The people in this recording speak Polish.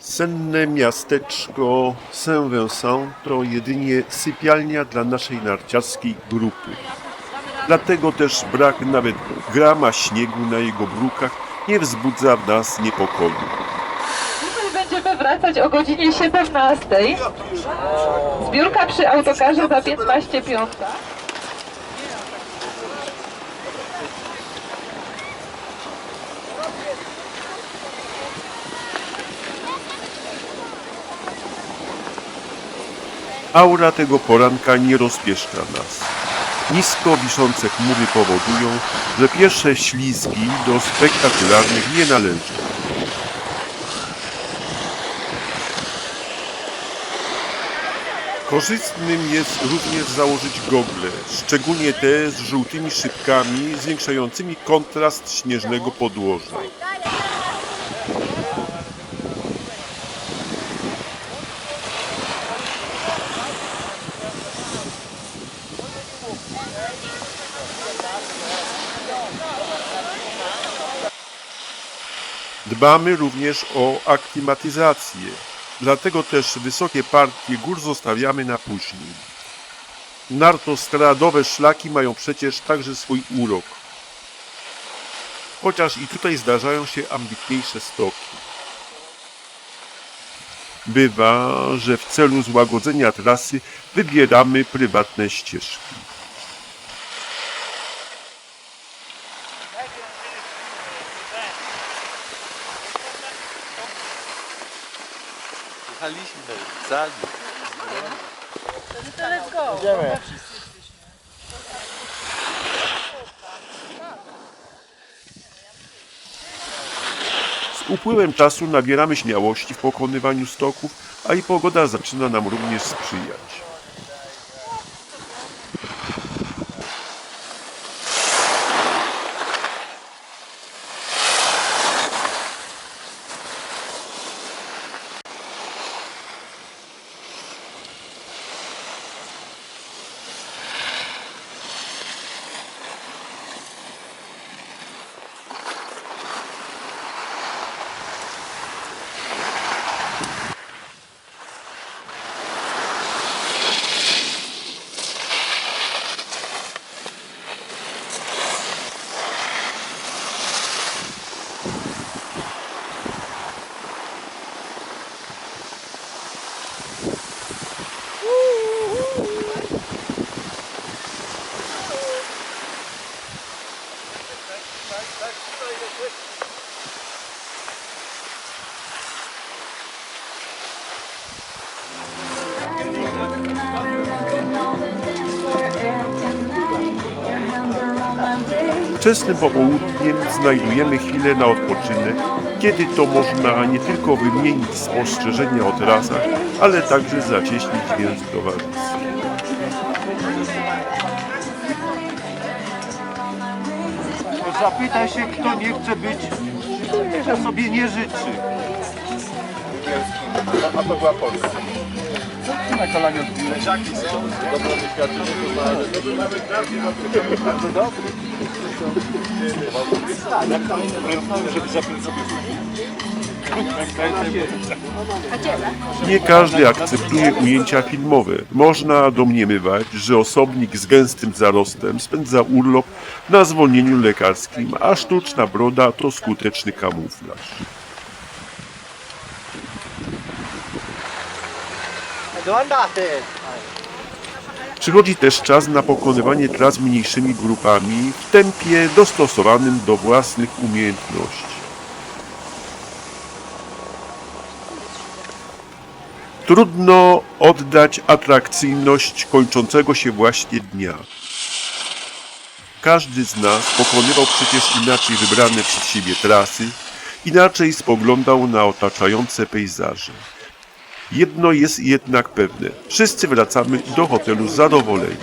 Senne miasteczko Saint-Vincent to jedynie sypialnia dla naszej narciarskiej grupy. Dlatego też brak nawet grama śniegu na jego brukach nie wzbudza w nas niepokoju. Będziemy wracać o godzinie 17. Zbiórka przy autokarze za 15 piąta. Aura tego poranka nie rozpieszcza nas. Nisko wiszące chmury powodują, że pierwsze ślizgi do spektakularnych nie należą. Korzystnym jest również założyć gogle, szczególnie te z żółtymi szybkami zwiększającymi kontrast śnieżnego podłoża. Dbamy również o aklimatyzację, dlatego też wysokie partie gór zostawiamy na później. Nartostradowe szlaki mają przecież także swój urok. Chociaż i tutaj zdarzają się ambitniejsze stoki. Bywa, że w celu złagodzenia trasy wybieramy prywatne ścieżki. Jechaliśmy za nim. Z upływem czasu nabieramy śmiałości w pokonywaniu stoków, a i pogoda zaczyna nam również sprzyjać. Wczesnym popołudniem znajdujemy chwilę na odpoczynek, kiedy to można nie tylko wymienić spostrzeżenia o trasach, ale także zacieśnić więź towarzystwa. Zapytaj się, kto nie chce być, kto sobie nie życzy. A to była Polska. Na kolanie odbiłeś. To Bardzo dobry. Żeby zapiąć sobie Nie każdy akceptuje ujęcia filmowe. Można domniemywać, że osobnik z gęstym zarostem spędza urlop na zwolnieniu lekarskim, a sztuczna broda to skuteczny kamuflaż. Przychodzi też czas na pokonywanie tras mniejszymi grupami w tempie dostosowanym do własnych umiejętności. Trudno oddać atrakcyjność kończącego się właśnie dnia. Każdy z nas pokonywał przecież inaczej wybrane przez siebie trasy, inaczej spoglądał na otaczające pejzaże. Jedno jest jednak pewne: wszyscy wracamy do hotelu zadowoleni.